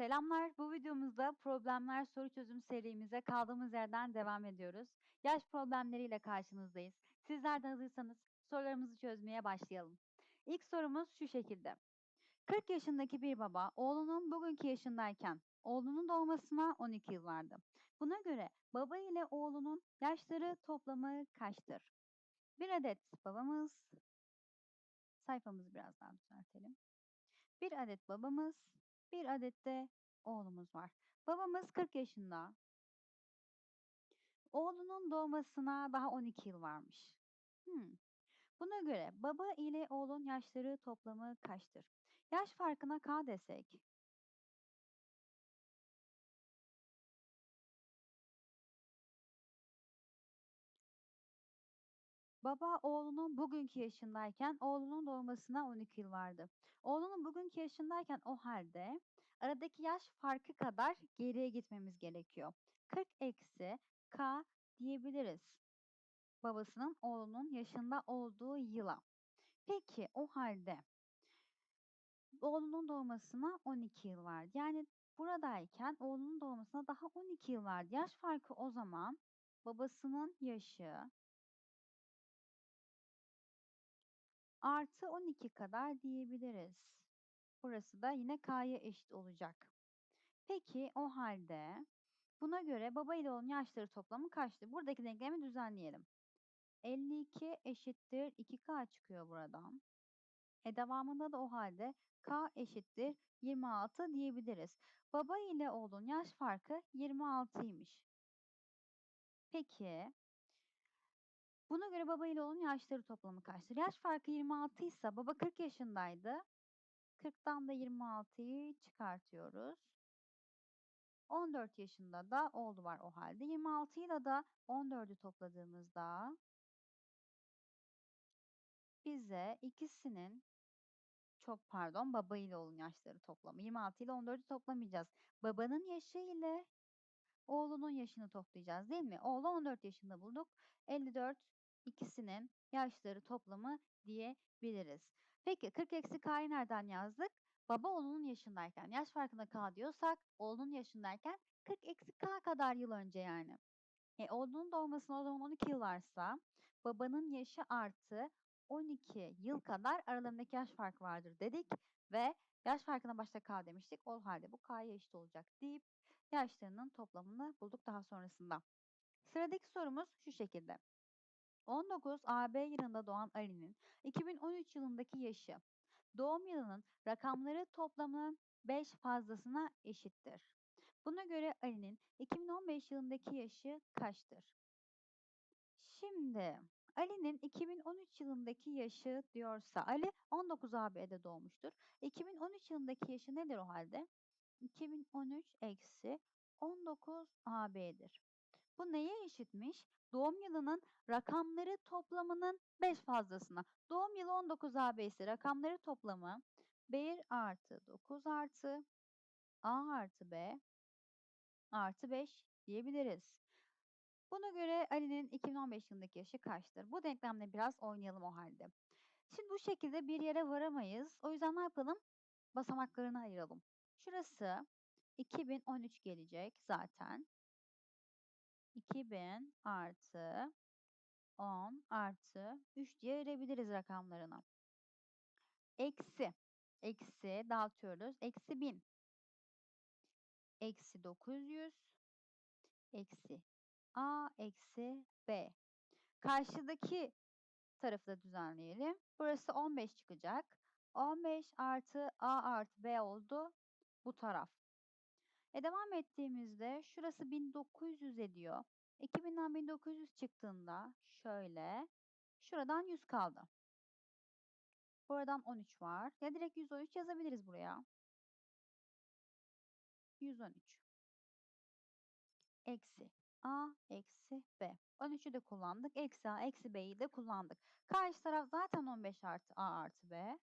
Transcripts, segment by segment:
Selamlar. Bu videomuzda problemler soru çözüm serimize kaldığımız yerden devam ediyoruz. Yaş problemleriyle karşınızdayız. Sizler de hazırsanız sorularımızı çözmeye başlayalım. İlk sorumuz şu şekilde. 40 yaşındaki bir baba oğlunun bugünkü yaşındayken oğlunun doğmasına 12 yıl vardı. Buna göre baba ile oğlunun yaşları toplamı kaçtır? Bir adet babamız, sayfamızı biraz daha düzeltelim. Bir adet babamız, bir adet de oğlumuz var. Babamız 40 yaşında. Oğlunun doğmasına daha 12 yıl varmış. Hımm. Buna göre baba ile oğlun yaşları toplamı kaçtır? Yaş farkına K desek Baba oğlunun bugünkü yaşındayken oğlunun doğmasına 12 yıl vardı. Oğlunun bugünkü yaşındayken o halde aradaki yaş farkı kadar geriye gitmemiz gerekiyor. 40 eksi K diyebiliriz babasının oğlunun yaşında olduğu yıla. Peki o halde oğlunun doğmasına 12 yıl vardı. Yani buradayken oğlunun doğmasına daha 12 yıl vardı. Yaş farkı o zaman babasının yaşı artı 12 kadar diyebiliriz. Burası da yine K'ya eşit olacak. Peki o halde buna göre baba ile oğlun yaşları toplamı kaçtır? Buradaki denklemi düzenleyelim. 52 eşittir 2K çıkıyor buradan. E devamında da o halde K eşittir 26 diyebiliriz. Baba ile oğlun yaş farkı 26'ymış. Peki buna göre baba ile oğlun yaşları toplamı kaçtır? Yaş farkı 26 ise baba 40 yaşındaydı. 40'tan da 26'yı çıkartıyoruz. 14 yaşında da oğlu var o halde. 26 ile da 14'ü topladığımızda bize ikisinin çok pardon baba ile oğlun yaşları toplamı. 26 ile 14'ü toplamayacağız. Babanın yaşı ile oğlunun yaşını toplayacağız değil mi? Oğlu 14 yaşında bulduk. 54 ikisinin yaşları toplamı diyebiliriz. Peki 40 eksi k'yı nereden yazdık? Baba oğlunun yaşındayken yaş farkına k diyorsak oğlunun yaşındayken 40 eksi k kadar yıl önce yani. E, oğlunun doğmasına o zaman 12 yıl varsa babanın yaşı artı 12 yıl kadar aralarındaki yaş farkı vardır dedik ve yaş farkına başta k demiştik. O halde bu k'ya eşit olacak deyip yaşlarının toplamını bulduk daha sonrasında. Sıradaki sorumuz şu şekilde. 19 AB yılında doğan Ali'nin 2013 yılındaki yaşı doğum yılının rakamları toplamının 5 fazlasına eşittir. Buna göre Ali'nin 2015 yılındaki yaşı kaçtır? Şimdi Ali'nin 2013 yılındaki yaşı diyorsa Ali 19 AB'de doğmuştur. 2013 yılındaki yaşı nedir o halde? 2013 eksi 19 AB'dir. Bu neye eşitmiş? Doğum yılının rakamları toplamının 5 fazlasına. Doğum yılı 19 AB ise rakamları toplamı 1 artı 9 artı A artı B artı 5 diyebiliriz. Buna göre Ali'nin 2015 yılındaki yaşı kaçtır? Bu denklemle biraz oynayalım o halde. Şimdi bu şekilde bir yere varamayız. O yüzden ne yapalım? Basamaklarını ayıralım. Şurası 2013 gelecek zaten. 2000 artı 10 artı 3 diye ayırabiliriz rakamlarına. Eksi. Eksi dağıtıyoruz. Eksi 1000. Eksi 900. Eksi A eksi B. Karşıdaki tarafı da düzenleyelim. Burası 15 çıkacak. 15 artı A artı B oldu bu taraf. E devam ettiğimizde şurası 1900 ediyor. 2000'den 1900 çıktığında şöyle şuradan 100 kaldı. Buradan 13 var. Ya direkt 113 yazabiliriz buraya. 113 eksi A eksi B. 13'ü de kullandık. Eksi A eksi B'yi de kullandık. Karşı taraf zaten 15 artı A artı B.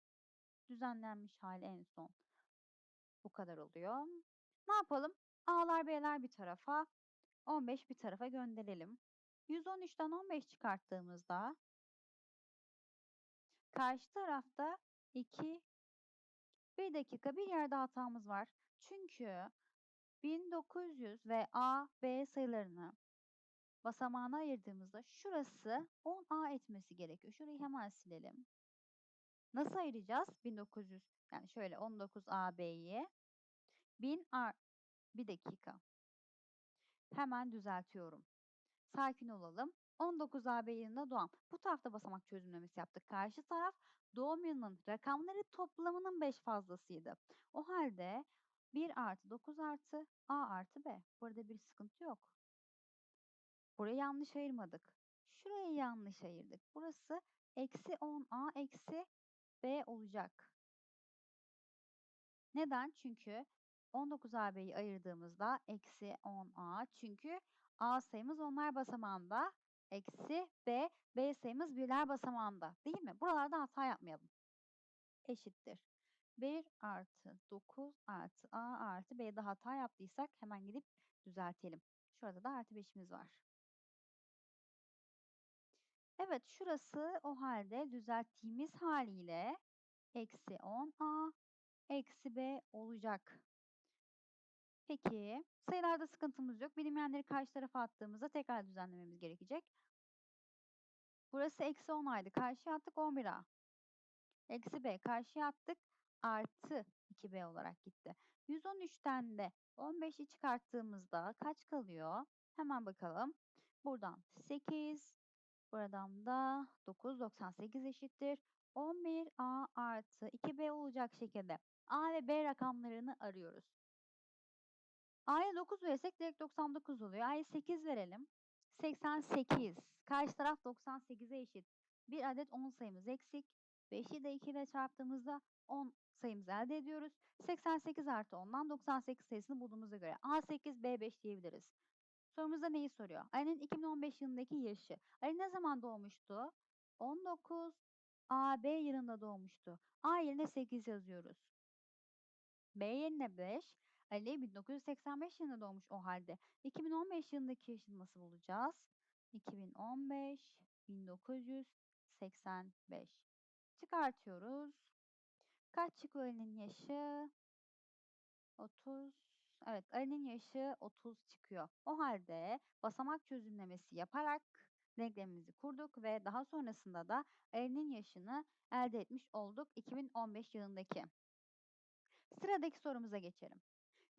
Düzenlenmiş hali en son. Bu kadar oluyor. Ne yapalım? A'lar B'ler bir tarafa, 15 bir tarafa gönderelim. 113'ten 15 çıkarttığımızda karşı tarafta 2 Bir dakika bir yerde hatamız var. Çünkü 1900 ve A, B sayılarını basamağına ayırdığımızda şurası 10A etmesi gerekiyor. Şurayı hemen silelim. Nasıl ayıracağız? 1900 yani şöyle 19AB'yi 1000 A bir dakika. Hemen düzeltiyorum. Sakin olalım. 19 AB yılında doğan. Bu tarafta basamak çözümlemesi yaptık. Karşı taraf doğum yılının rakamları toplamının 5 fazlasıydı. O halde 1 artı 9 artı A artı B. Burada bir sıkıntı yok. Burayı yanlış ayırmadık. Şurayı yanlış ayırdık. Burası eksi 10A eksi B olacak. Neden? Çünkü 19AB'yi ayırdığımızda eksi 10A. Çünkü A sayımız onlar basamağında. Eksi B, B sayımız birler basamağında. Değil mi? Buralarda hata yapmayalım. Eşittir. 1 artı 9 artı A artı B'de hata yaptıysak hemen gidip düzeltelim. Şurada da artı 5'imiz var. Evet şurası o halde düzelttiğimiz haliyle eksi 10A eksi B olacak. Peki sayılarda sıkıntımız yok. Bilinmeyenleri karşı tarafa attığımızda tekrar düzenlememiz gerekecek. Burası eksi 10 aydı. Karşıya attık 11A. Eksi B karşıya attık. Artı 2B olarak gitti. 113'ten de 15'i çıkarttığımızda kaç kalıyor? Hemen bakalım. Buradan 8. Buradan da 9. 98 eşittir. 11A artı 2B olacak şekilde A ve B rakamlarını arıyoruz. A'ya 9 verirsek direkt 99 oluyor. A'ya 8 verelim. 88. Karşı taraf 98'e eşit. Bir adet 10 sayımız eksik. 5'i de 2 ile çarptığımızda 10 sayımızı elde ediyoruz. 88 artı 10'dan 98 sayısını bulduğumuza göre A8, B5 diyebiliriz. Sorumuzda neyi soruyor? Ali'nin 2015 yılındaki yaşı. Ali ne zaman doğmuştu? 19 AB yılında doğmuştu. A yerine 8 yazıyoruz. B yerine 5. Ali 1985 yılında doğmuş o halde. 2015 yılındaki yaşını nasıl bulacağız? 2015, 1985. Çıkartıyoruz. Kaç çıkıyor Ali'nin yaşı? 30. Evet Ali'nin yaşı 30 çıkıyor. O halde basamak çözümlemesi yaparak denklemimizi kurduk ve daha sonrasında da Ali'nin yaşını elde etmiş olduk 2015 yılındaki. Sıradaki sorumuza geçelim.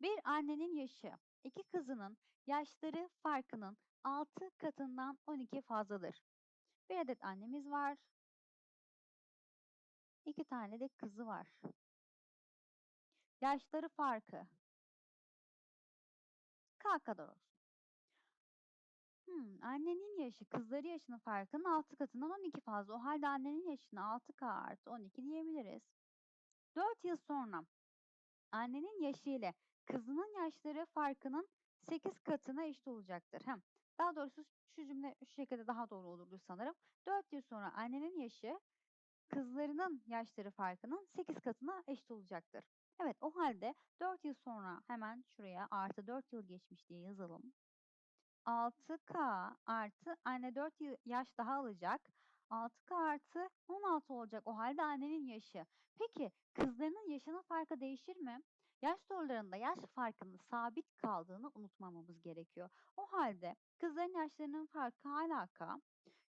Bir annenin yaşı iki kızının yaşları farkının 6 katından 12 fazladır. Bir adet annemiz var. İki tane de kızı var. Yaşları farkı. K kadar olsun. Hmm, annenin yaşı kızları yaşının farkının 6 katından 12 fazla. O halde annenin yaşını 6K artı 12 diyebiliriz. 4 yıl sonra annenin yaşı ile kızının yaşları farkının 8 katına eşit olacaktır. Hem daha doğrusu şu cümle şu şekilde daha doğru olurdu sanırım. 4 yıl sonra annenin yaşı kızlarının yaşları farkının 8 katına eşit olacaktır. Evet o halde 4 yıl sonra hemen şuraya artı 4 yıl geçmiş diye yazalım. 6K artı anne 4 yıl yaş daha alacak. 6K artı 16 olacak o halde annenin yaşı. Peki kızlarının yaşının farkı değişir mi? Yaş sorularında yaş farkının sabit kaldığını unutmamamız gerekiyor. O halde kızların yaşlarının farkı hala K.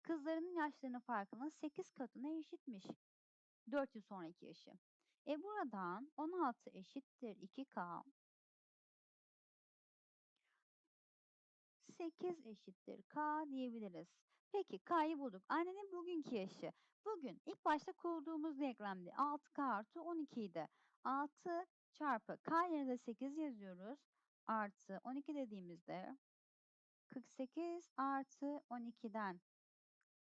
Kızlarının yaşlarının farkının 8 katına eşitmiş. 4 yıl sonraki yaşı. E buradan 16 eşittir 2K. 8 eşittir K diyebiliriz. Peki K'yı bulduk. Annenin bugünkü yaşı. Bugün ilk başta kurduğumuz denklemde 6K artı 12 idi. 6 çarpı K yerine 8 yazıyoruz. Artı 12 dediğimizde 48 artı 12'den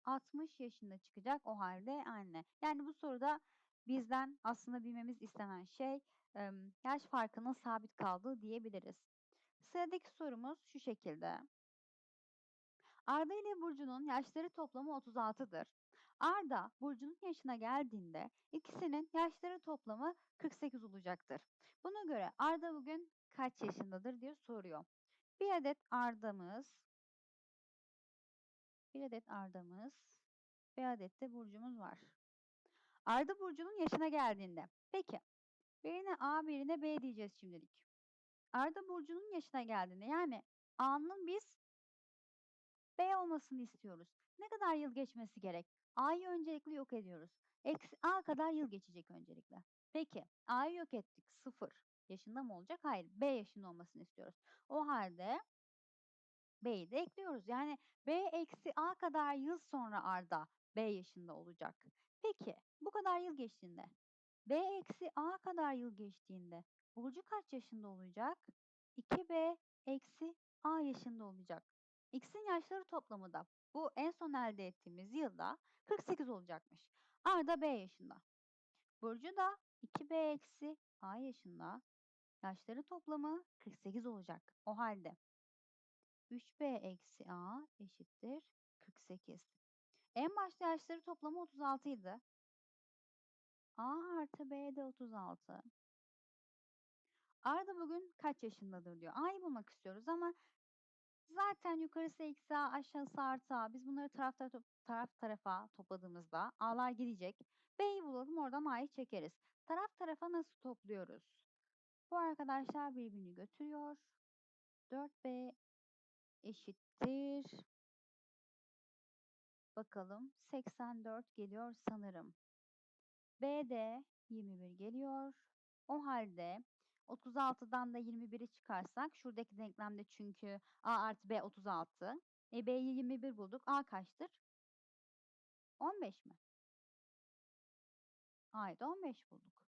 60 yaşında çıkacak o halde anne. Yani bu soruda bizden aslında bilmemiz istenen şey yaş farkının sabit kaldığı diyebiliriz. Sıradaki sorumuz şu şekilde. Arda ile Burcu'nun yaşları toplamı 36'dır. Arda, Burcu'nun yaşına geldiğinde ikisinin yaşları toplamı 48 olacaktır. Buna göre Arda bugün kaç yaşındadır diye soruyor. Bir adet Arda'mız, bir adet Arda'mız, bir adet de Burcu'muz var. Arda Burcu'nun yaşına geldiğinde. Peki, Birine A, birine B diyeceğiz şimdilik. Arda Burcu'nun yaşına geldiğinde yani A'nın biz B olmasını istiyoruz. Ne kadar yıl geçmesi gerek? A'yı öncelikle yok ediyoruz. Eksi A kadar yıl geçecek öncelikle. Peki A'yı yok ettik. 0 yaşında mı olacak? Hayır. B yaşında olmasını istiyoruz. O halde B'yi de ekliyoruz. Yani B eksi A kadar yıl sonra Arda B yaşında olacak. Peki bu kadar yıl geçtiğinde B eksi A kadar yıl geçtiğinde Burcu kaç yaşında olacak? 2B eksi A yaşında olacak. X'in yaşları toplamı da bu en son elde ettiğimiz yılda 48 olacakmış. Arda B yaşında. Burcu da 2B eksi A yaşında. Yaşları toplamı 48 olacak. O halde 3B eksi A eşittir 48. En başta yaşları toplamı 36 idi. A artı B de 36. Arda bugün kaç yaşındadır diyor. A'yı bulmak istiyoruz ama zaten yukarısı eksi aşağısı artı. Biz bunları taraf, taraf, taraf tarafa topladığımızda A'lar gidecek. B'yi bulalım oradan A'yı çekeriz. Taraf tarafa nasıl topluyoruz? Bu arkadaşlar birbirini götürüyor. 4B eşittir. Bakalım 84 geliyor sanırım. B de 21 geliyor. O halde 36'dan da 21'i çıkarsak şuradaki denklemde çünkü A artı B 36. E B'yi 21 bulduk. A kaçtır? 15 mi? A'yı da 15 bulduk.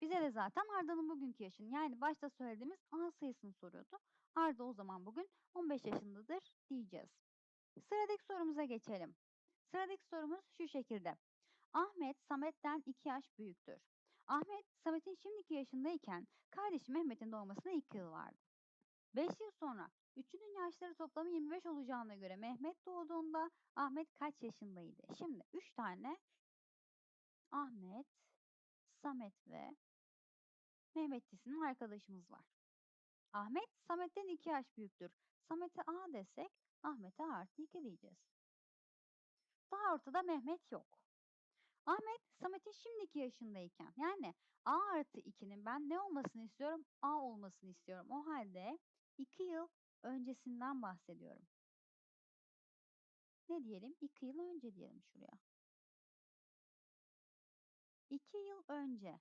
Bize de zaten Arda'nın bugünkü yaşını yani başta söylediğimiz A sayısını soruyordu. Arda o zaman bugün 15 yaşındadır diyeceğiz. Sıradaki sorumuza geçelim. Sıradaki sorumuz şu şekilde. Ahmet Samet'ten 2 yaş büyüktür. Ahmet Samet'in şimdiki yaşındayken kardeşi Mehmet'in doğmasına 2 yıl vardı. 5 yıl sonra üçünün yaşları toplamı 25 olacağına göre Mehmet doğduğunda Ahmet kaç yaşındaydı? Şimdi 3 tane Ahmet, Samet ve Mehmet isimli arkadaşımız var. Ahmet Samet'ten 2 yaş büyüktür. Samet'e A desek Ahmet'e artı 2 diyeceğiz. Daha ortada Mehmet yok. Ahmet Samet'in şimdiki yaşındayken yani A artı 2'nin ben ne olmasını istiyorum? A olmasını istiyorum. O halde 2 yıl öncesinden bahsediyorum. Ne diyelim? 2 yıl önce diyelim şuraya. 2 yıl önce.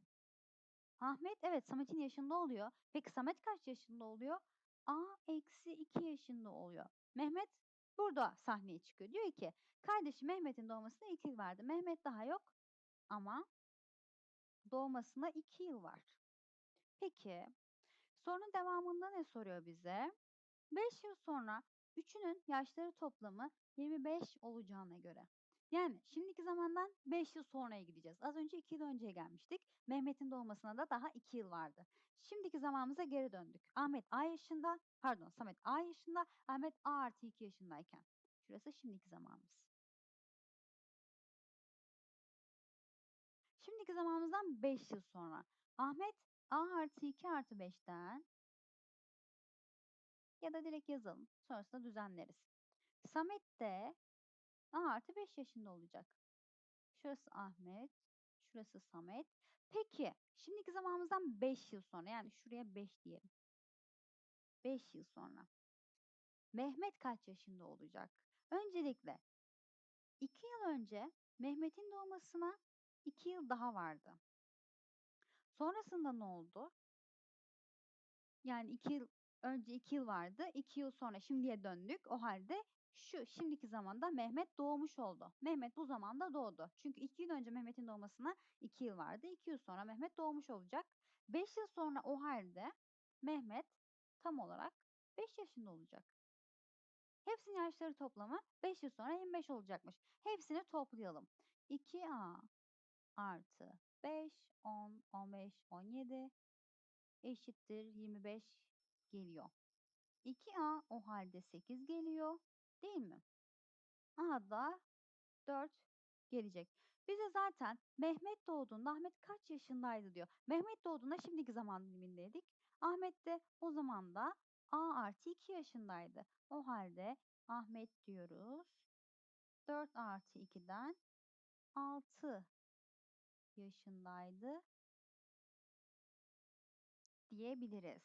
Ahmet evet Samet'in yaşında oluyor. Peki Samet kaç yaşında oluyor? A eksi 2 yaşında oluyor. Mehmet burada sahneye çıkıyor. Diyor ki kardeşi Mehmet'in doğmasına 2 yıl vardı. Mehmet daha yok ama doğmasına 2 yıl var. Peki sorunun devamında ne soruyor bize? 5 yıl sonra üçünün yaşları toplamı 25 olacağına göre. Yani şimdiki zamandan 5 yıl sonraya gideceğiz. Az önce 2 yıl önceye gelmiştik. Mehmet'in doğmasına da daha 2 yıl vardı. Şimdiki zamanımıza geri döndük. Ahmet A yaşında, pardon Samet A yaşında, Ahmet A artı 2 yaşındayken. Şurası şimdiki zamanımız. Şimdiki zamanımızdan 5 yıl sonra. Ahmet A artı 2 artı 5'ten ya da direkt yazalım. Sonrasında düzenleriz. Samet de A artı 5 yaşında olacak. Şurası Ahmet, şurası Samet. Peki şimdiki zamanımızdan 5 yıl sonra yani şuraya 5 diyelim. 5 yıl sonra. Mehmet kaç yaşında olacak? Öncelikle 2 yıl önce Mehmet'in doğmasına 2 yıl daha vardı. Sonrasında ne oldu? Yani 2 yıl önce 2 yıl vardı. 2 yıl sonra şimdiye döndük. O halde şu şimdiki zamanda Mehmet doğmuş oldu. Mehmet bu zamanda doğdu. Çünkü 2 yıl önce Mehmet'in doğmasına 2 yıl vardı. 2 yıl sonra Mehmet doğmuş olacak. 5 yıl sonra o halde Mehmet tam olarak 5 yaşında olacak. Hepsinin yaşları toplamı 5 yıl sonra 25 olacakmış. Hepsini toplayalım. 2A artı 5, 10, 15, 17 eşittir 25 geliyor. 2A o halde 8 geliyor. Değil mi? A da 4 gelecek. Bize zaten Mehmet doğduğunda Ahmet kaç yaşındaydı diyor. Mehmet doğduğunda şimdiki zaman dilimindeydik. Ahmet de o zaman da A artı 2 yaşındaydı. O halde Ahmet diyoruz. 4 artı 2'den 6 yaşındaydı diyebiliriz.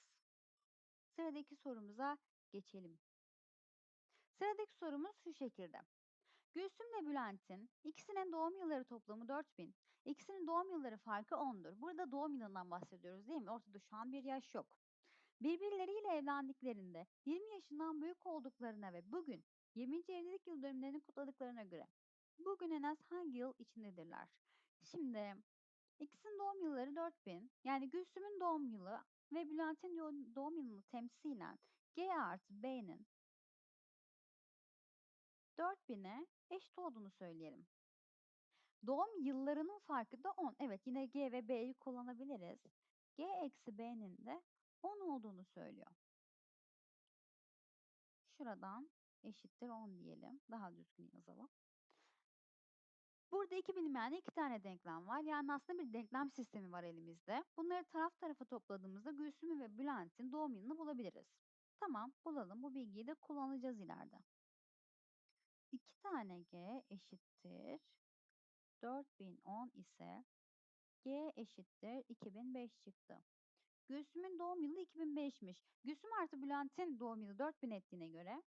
Sıradaki sorumuza geçelim. Sıradaki sorumuz şu şekilde. Gülsümle Bülent'in ikisinin doğum yılları toplamı 4000. İkisinin doğum yılları farkı 10'dur. Burada doğum yılından bahsediyoruz değil mi? Ortada şu an bir yaş yok. Birbirleriyle evlendiklerinde 20 yaşından büyük olduklarına ve bugün 20. evlilik yıl dönümlerini kutladıklarına göre bugün en az hangi yıl içindedirler? Şimdi ikisinin doğum yılları 4000. Yani Gülsüm'ün doğum yılı ve Bülent'in doğum yılını temsilen G artı B'nin 4000'e eşit olduğunu söyleyelim. Doğum yıllarının farkı da 10. Evet yine G ve B'yi kullanabiliriz. G eksi B'nin de 10 olduğunu söylüyor. Şuradan eşittir 10 diyelim. Daha düzgün yazalım. Burada iki bilinmeyen iki tane denklem var. Yani aslında bir denklem sistemi var elimizde. Bunları taraf tarafa topladığımızda Gülsüm'ün ve Bülent'in doğum yılını bulabiliriz. Tamam bulalım. Bu bilgiyi de kullanacağız ileride. 2 tane G eşittir 4010 ise G eşittir 2005 çıktı. Gülsüm'ün doğum yılı 2005'miş. Gülsüm artı Bülent'in doğum yılı 4000 ettiğine göre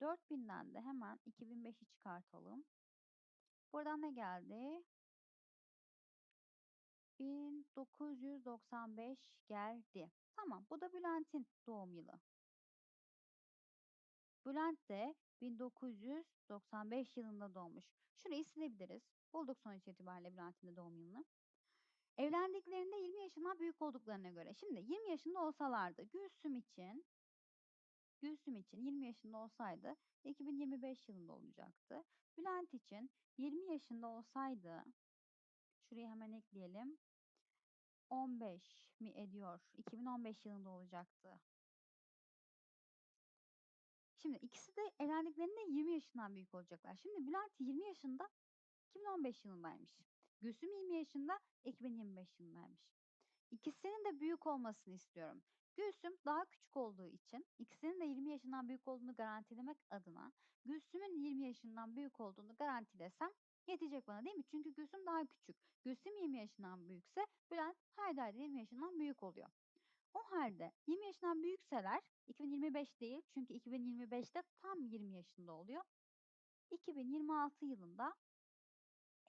4000'den de hemen 2005'i çıkartalım. Buradan ne geldi? 1995 geldi. Tamam bu da Bülent'in doğum yılı. Bülent de 1995 yılında doğmuş. Şurayı silebiliriz. Bulduk sonuç itibariyle Bülent'in de doğum yılını. Evlendiklerinde 20 yaşından büyük olduklarına göre. Şimdi 20 yaşında olsalardı Gülsüm için Gülsüm için 20 yaşında olsaydı 2025 yılında olacaktı. Bülent için 20 yaşında olsaydı şuraya hemen ekleyelim. 15 mi ediyor? 2015 yılında olacaktı. Şimdi ikisi de evlendiklerinde 20 yaşından büyük olacaklar. Şimdi Bülent 20 yaşında 2015 yılındaymış. Gülsüm 20 yaşında 2025 yılındaymış. İkisinin de büyük olmasını istiyorum. Gülsüm daha küçük olduğu için ikisinin de 20 yaşından büyük olduğunu garantilemek adına Gülsüm'ün 20 yaşından büyük olduğunu garantilesem yetecek bana değil mi? Çünkü Gülsüm daha küçük. Gülsüm 20 yaşından büyükse Bülent her dairede 20 yaşından büyük oluyor. O halde 20 yaşından büyükseler 2025 değil çünkü 2025'te tam 20 yaşında oluyor. 2026 yılında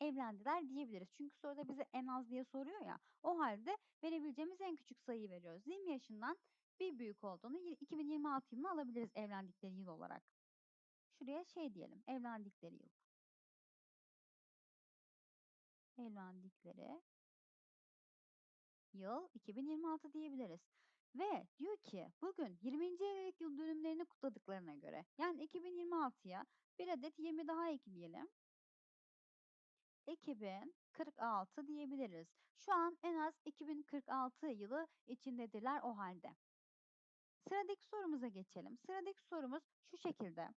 evlendiler diyebiliriz. Çünkü soruda bize en az diye soruyor ya. O halde verebileceğimiz en küçük sayıyı veriyoruz. 20 yaşından bir büyük olduğunu 2026 yılını alabiliriz evlendikleri yıl olarak. Şuraya şey diyelim. Evlendikleri yıl. Evlendikleri yıl 2026 diyebiliriz. Ve diyor ki bugün 20. evlilik yıl dönümlerini kutladıklarına göre yani 2026'ya bir adet 20 daha ekleyelim. 2046 diyebiliriz. Şu an en az 2046 yılı içindedirler o halde. Sıradaki sorumuza geçelim. Sıradaki sorumuz şu şekilde.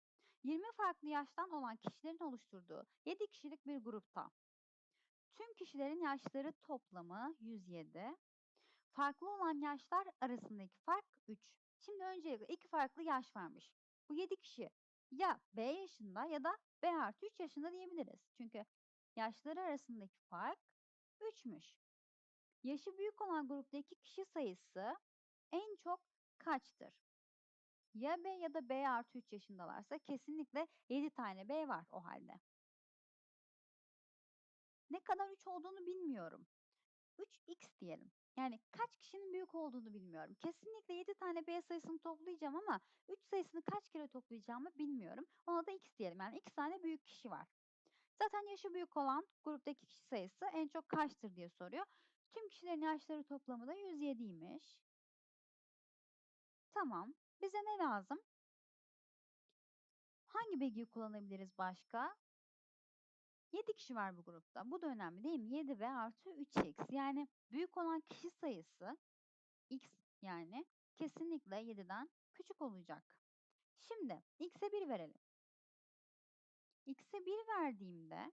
20 farklı yaştan olan kişilerin oluşturduğu 7 kişilik bir grupta. Tüm kişilerin yaşları toplamı 107. Farklı olan yaşlar arasındaki fark 3. Şimdi öncelikle iki farklı yaş varmış. Bu 7 kişi ya B yaşında ya da B artı 3 yaşında diyebiliriz. Çünkü yaşları arasındaki fark 3'müş. Yaşı büyük olan gruptaki kişi sayısı en çok kaçtır? Ya B ya da B artı 3 yaşındalarsa kesinlikle 7 tane B var o halde. Ne kadar 3 olduğunu bilmiyorum. 3x diyelim. Yani kaç kişinin büyük olduğunu bilmiyorum. Kesinlikle 7 tane B sayısını toplayacağım ama 3 sayısını kaç kere toplayacağımı bilmiyorum. Ona da x diyelim. Yani 2 tane büyük kişi var. Zaten yaşı büyük olan gruptaki kişi sayısı en çok kaçtır diye soruyor. Tüm kişilerin yaşları toplamı da 107'ymiş. Tamam. Bize ne lazım? Hangi bilgiyi kullanabiliriz başka? 7 kişi var bu grupta. Bu da önemli değil mi? 7 ve artı 3x. Yani büyük olan kişi sayısı x yani kesinlikle 7'den küçük olacak. Şimdi x'e 1 verelim. X'e 1 verdiğimde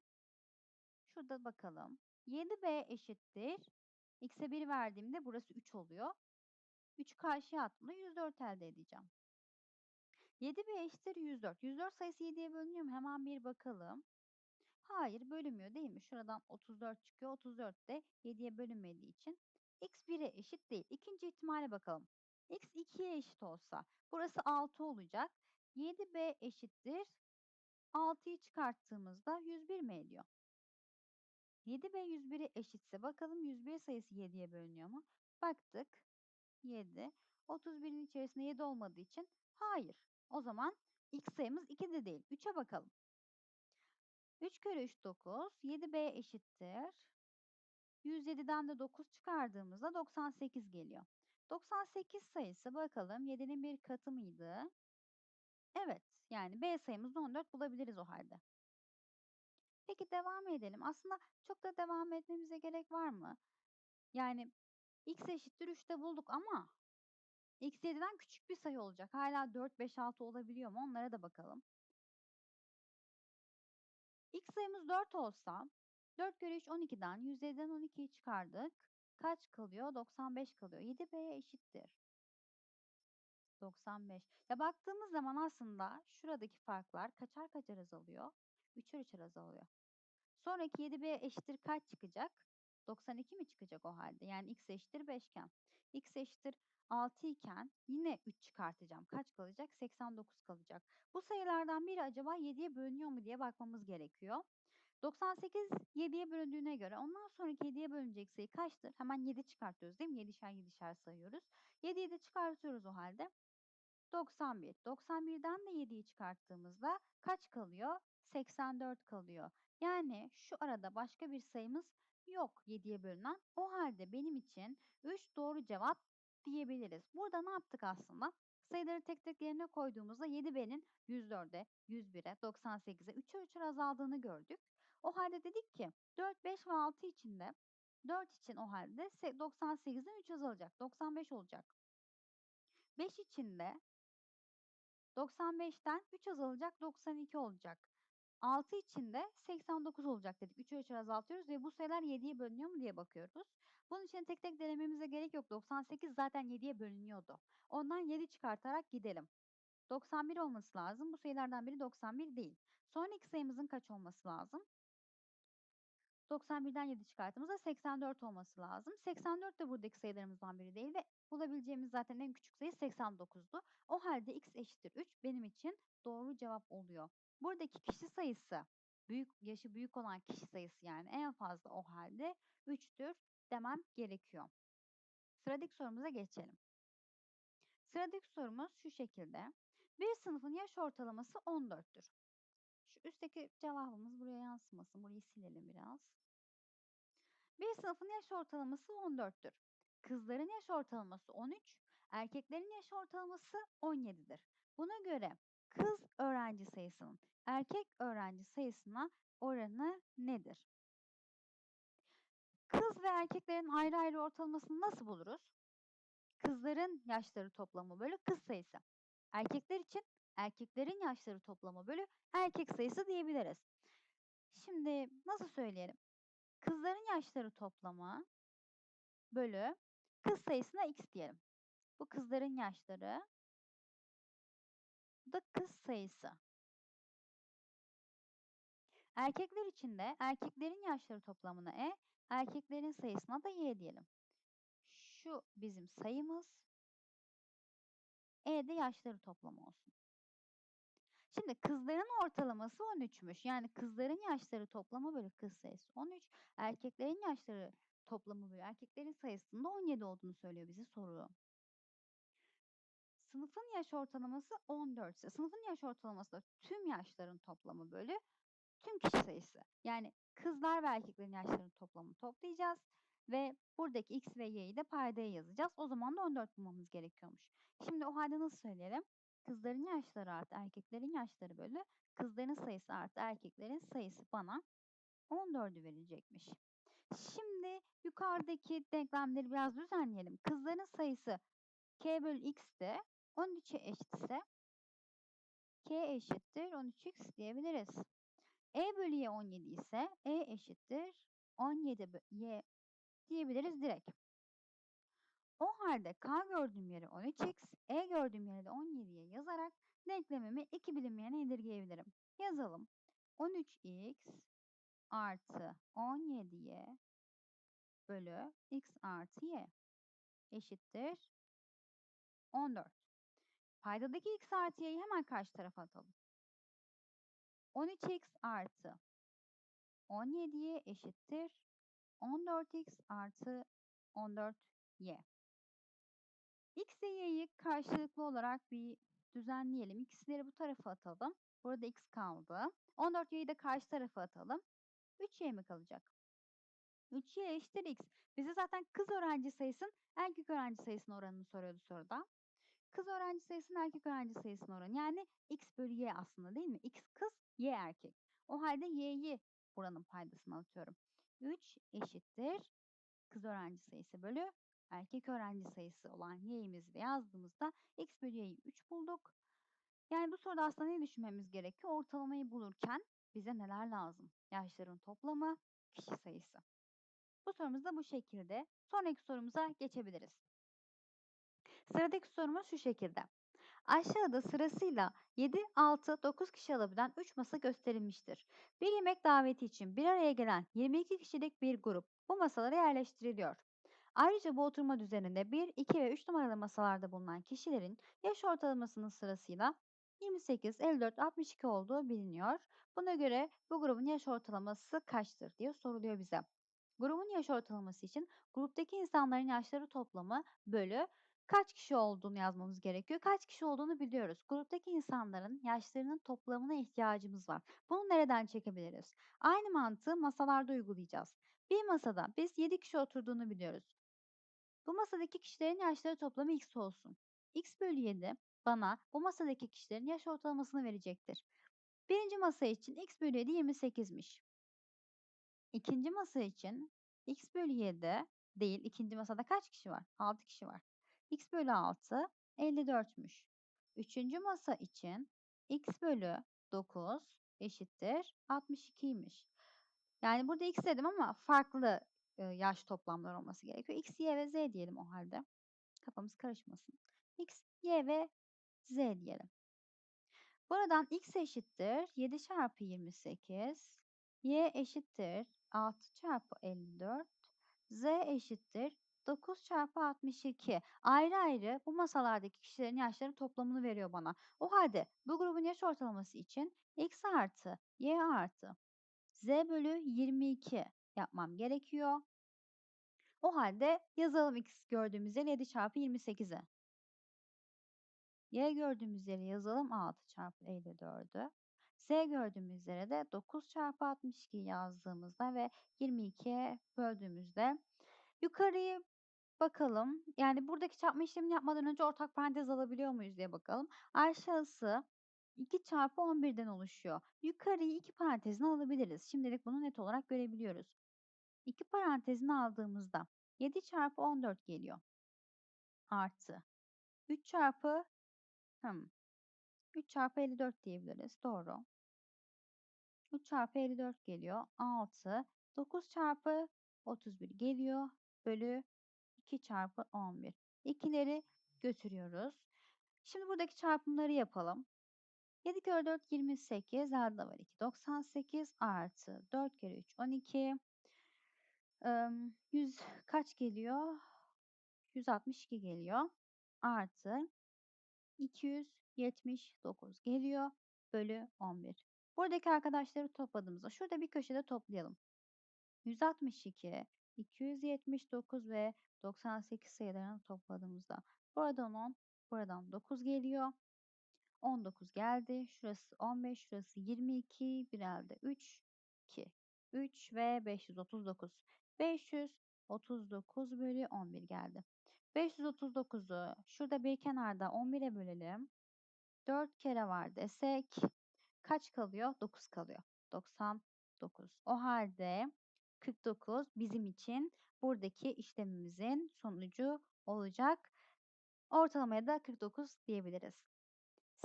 şurada bakalım. 7b eşittir. x'e 1 verdiğimde burası 3 oluyor. 3 karşıya attığımda 104 elde edeceğim. 7b eşittir 104. 104 sayısı 7'ye bölünüyor mu? Hemen bir bakalım. Hayır bölünmüyor değil mi? Şuradan 34 çıkıyor. 34 de 7'ye bölünmediği için x 1'e eşit değil. İkinci ihtimale bakalım. x 2'ye eşit olsa burası 6 olacak. 7b eşittir 6'yı çıkarttığımızda 101 mi ediyor? 7b 101'e eşitse bakalım 101 sayısı 7'ye bölünüyor mu? Baktık. 7. 31'in içerisinde 7 olmadığı için hayır. O zaman x sayımız 2 de değil. 3'e bakalım. 3 kere 3 9. 7b eşittir. 107'den de 9 çıkardığımızda 98 geliyor. 98 sayısı bakalım 7'nin bir katı mıydı? Evet. Yani b sayımızda 14 bulabiliriz o halde. Peki devam edelim. Aslında çok da devam etmemize gerek var mı? Yani x eşittir 3'te bulduk ama x 7'den küçük bir sayı olacak. Hala 4, 5, 6 olabiliyor mu? Onlara da bakalım. x sayımız 4 olsa 4 kere 3 12'den 107'den 12'yi çıkardık. Kaç kalıyor? 95 kalıyor. 7b eşittir. 95. Ya baktığımız zaman aslında şuradaki farklar kaçar kaçar azalıyor? 3'er 3'er azalıyor. Sonraki 7b eşittir kaç çıkacak? 92 mi çıkacak o halde? Yani x eşittir 5 iken. x eşittir 6 iken yine 3 çıkartacağım. Kaç kalacak? 89 kalacak. Bu sayılardan biri acaba 7'ye bölünüyor mu diye bakmamız gerekiyor. 98 7'ye bölündüğüne göre ondan sonraki 7'ye bölünecek sayı kaçtır? Hemen 7 çıkartıyoruz değil mi? 7'şer 7'şer sayıyoruz. 7'yi de çıkartıyoruz o halde. 91. 91'den de 7'yi çıkarttığımızda kaç kalıyor? 84 kalıyor. Yani şu arada başka bir sayımız yok 7'ye bölünen. O halde benim için 3 doğru cevap diyebiliriz. Burada ne yaptık aslında? Sayıları tek tek yerine koyduğumuzda 7B'nin 104'e, 101'e, 98'e 3'er 3'er azaldığını gördük. O halde dedik ki 4, 5 ve 6 için de 4 için o halde 98'den 3 azalacak. 95 olacak. 5 için de 95'ten 3 azalacak 92 olacak. 6 için de 89 olacak dedik. 3'e 3'er azaltıyoruz ve bu sayılar 7'ye bölünüyor mu diye bakıyoruz. Bunun için tek tek denememize gerek yok. 98 zaten 7'ye bölünüyordu. Ondan 7 çıkartarak gidelim. 91 olması lazım. Bu sayılardan biri 91 değil. Sonraki sayımızın kaç olması lazım? 91'den 7 çıkarttığımızda 84 olması lazım. 84 de buradaki sayılarımızdan biri değil ve bulabileceğimiz zaten en küçük sayı 89'du. O halde x eşittir 3 benim için doğru cevap oluyor. Buradaki kişi sayısı, büyük yaşı büyük olan kişi sayısı yani en fazla o halde 3'tür demem gerekiyor. Sıradaki sorumuza geçelim. Sıradaki sorumuz şu şekilde. Bir sınıfın yaş ortalaması 14'tür. Şu üstteki cevabımız buraya yansımasın. Burayı silelim biraz. Bir sınıfın yaş ortalaması 14'tür. Kızların yaş ortalaması 13, erkeklerin yaş ortalaması 17'dir. Buna göre kız öğrenci sayısının erkek öğrenci sayısına oranı nedir? Kız ve erkeklerin ayrı ayrı ortalamasını nasıl buluruz? Kızların yaşları toplamı bölü kız sayısı. Erkekler için erkeklerin yaşları toplamı bölü erkek sayısı diyebiliriz. Şimdi nasıl söyleyelim? Kızların yaşları toplamı bölü kız sayısına x diyelim. Bu kızların yaşları da kız sayısı. Erkekler için de erkeklerin yaşları toplamına e, erkeklerin sayısına da y diyelim. Şu bizim sayımız. E de yaşları toplamı olsun. Şimdi kızların ortalaması 13'müş. Yani kızların yaşları toplamı bölü kız sayısı 13. Erkeklerin yaşları toplamı bölü erkeklerin sayısında 17 olduğunu söylüyor bize soru. Sınıfın yaş ortalaması 14 ise sınıfın yaş ortalaması da tüm yaşların toplamı bölü tüm kişi sayısı. Yani kızlar ve erkeklerin yaşlarının toplamını toplayacağız ve buradaki x ve y'yi de paydaya yazacağız. O zaman da 14 bulmamız gerekiyormuş. Şimdi o halde nasıl söyleyelim? Kızların yaşları artı erkeklerin yaşları bölü kızların sayısı artı erkeklerin sayısı bana 14'ü verecekmiş. Şimdi yukarıdaki denklemleri biraz düzenleyelim. Kızların sayısı k bölü x de 13'e eşitse k eşittir 13x diyebiliriz. e bölü y 17 ise e eşittir 17 y diyebiliriz direkt. O halde k gördüğüm yere 13x, e gördüğüm yere de 17'ye yazarak denklemimi iki bilinmeyene indirgeyebilirim. Yazalım. 13x artı 17y bölü x artı y eşittir 14. Paydadaki x artı y'yi hemen karşı tarafa atalım. 13x artı 17y eşittir 14x artı 14y. X ve y'yi karşılıklı olarak bir düzenleyelim. İkisileri bu tarafa atalım. Burada x kaldı. 14y'yi de karşı tarafa atalım. 3y mi kalacak? 3y eşittir x. Bize zaten kız öğrenci sayısının erkek öğrenci sayısının oranını soruyordu soruda. Kız öğrenci sayısının erkek öğrenci sayısının oranı. Yani x bölü y aslında değil mi? x kız, y erkek. O halde y'yi buranın paydasına atıyorum. 3 eşittir kız öğrenci sayısı bölü erkek öğrenci sayısı olan y'imizi de yazdığımızda x bölü y'yi 3 bulduk. Yani bu soruda aslında ne düşünmemiz gerekiyor? Ortalamayı bulurken bize neler lazım? Yaşların toplamı, kişi sayısı. Bu sorumuz da bu şekilde. Sonraki sorumuza geçebiliriz. Sıradaki sorumuz şu şekilde. Aşağıda sırasıyla 7, 6, 9 kişi alabilen 3 masa gösterilmiştir. Bir yemek daveti için bir araya gelen 22 kişilik bir grup bu masalara yerleştiriliyor. Ayrıca bu oturma düzeninde 1, 2 ve 3 numaralı masalarda bulunan kişilerin yaş ortalamasının sırasıyla 28, 54, 62 olduğu biliniyor. Buna göre bu grubun yaş ortalaması kaçtır diye soruluyor bize. Grubun yaş ortalaması için gruptaki insanların yaşları toplamı bölü kaç kişi olduğunu yazmamız gerekiyor. Kaç kişi olduğunu biliyoruz. Gruptaki insanların yaşlarının toplamına ihtiyacımız var. Bunu nereden çekebiliriz? Aynı mantığı masalarda uygulayacağız. Bir masada biz 7 kişi oturduğunu biliyoruz. Bu masadaki kişilerin yaşları toplamı x olsun. x bölü 7 bana bu masadaki kişilerin yaş ortalamasını verecektir. Birinci masa için x bölü 7 28'miş. İkinci masa için x bölü 7 değil. İkinci masada kaç kişi var? 6 kişi var. x bölü 6 54'müş. Üçüncü masa için x bölü 9 eşittir 62'ymiş. Yani burada x dedim ama farklı e, yaş toplamları olması gerekiyor. x, y ve z diyelim o halde. Kafamız karışmasın. x, y ve z diyelim. Buradan x eşittir 7 çarpı 28, y eşittir 6 çarpı 54, z eşittir 9 çarpı 62. Ayrı ayrı bu masalardaki kişilerin yaşlarının toplamını veriyor bana. O halde bu grubun yaş ortalaması için x artı y artı z bölü 22 yapmam gerekiyor. O halde yazalım x gördüğümüz yere 7 çarpı 28'i. Y gördüğümüz yere yazalım 6 çarpı 54'ü. Z gördüğümüz yere de 9 çarpı 62 yazdığımızda ve 22'ye böldüğümüzde yukarıyı bakalım. Yani buradaki çarpma işlemini yapmadan önce ortak parantez alabiliyor muyuz diye bakalım. Aşağısı 2 çarpı 11'den oluşuyor. Yukarıyı 2 parantezine alabiliriz. Şimdilik bunu net olarak görebiliyoruz. 2 parantezini aldığımızda 7 çarpı 14 geliyor. Artı 3 çarpı hım, 3 çarpı 54 diyebiliriz. Doğru. 3 çarpı 54 geliyor. 6. 9 çarpı 31 geliyor. Bölü 2 çarpı 11. İkileri götürüyoruz. Şimdi buradaki çarpımları yapalım. 7 kere 4 28. Elde var 2 98 artı 4 kere 3 12. 100 kaç geliyor? 162 geliyor. Artı 279 geliyor. Bölü 11. Buradaki arkadaşları topladığımızda şurada bir köşede toplayalım. 162, 279 ve 98 sayılarını topladığımızda buradan 10, buradan 9 geliyor. 19 geldi. Şurası 15, şurası 22, bir elde 3, 2, 3 ve 539. 539 bölü 11 geldi. 539'u şurada bir kenarda 11'e bölelim. 4 kere var desek kaç kalıyor? 9 kalıyor. 99. O halde 49 bizim için buradaki işlemimizin sonucu olacak. Ortalamaya da 49 diyebiliriz.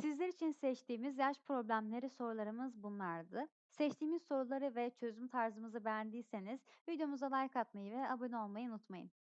Sizler için seçtiğimiz yaş problemleri sorularımız bunlardı. Seçtiğimiz soruları ve çözüm tarzımızı beğendiyseniz videomuza like atmayı ve abone olmayı unutmayın.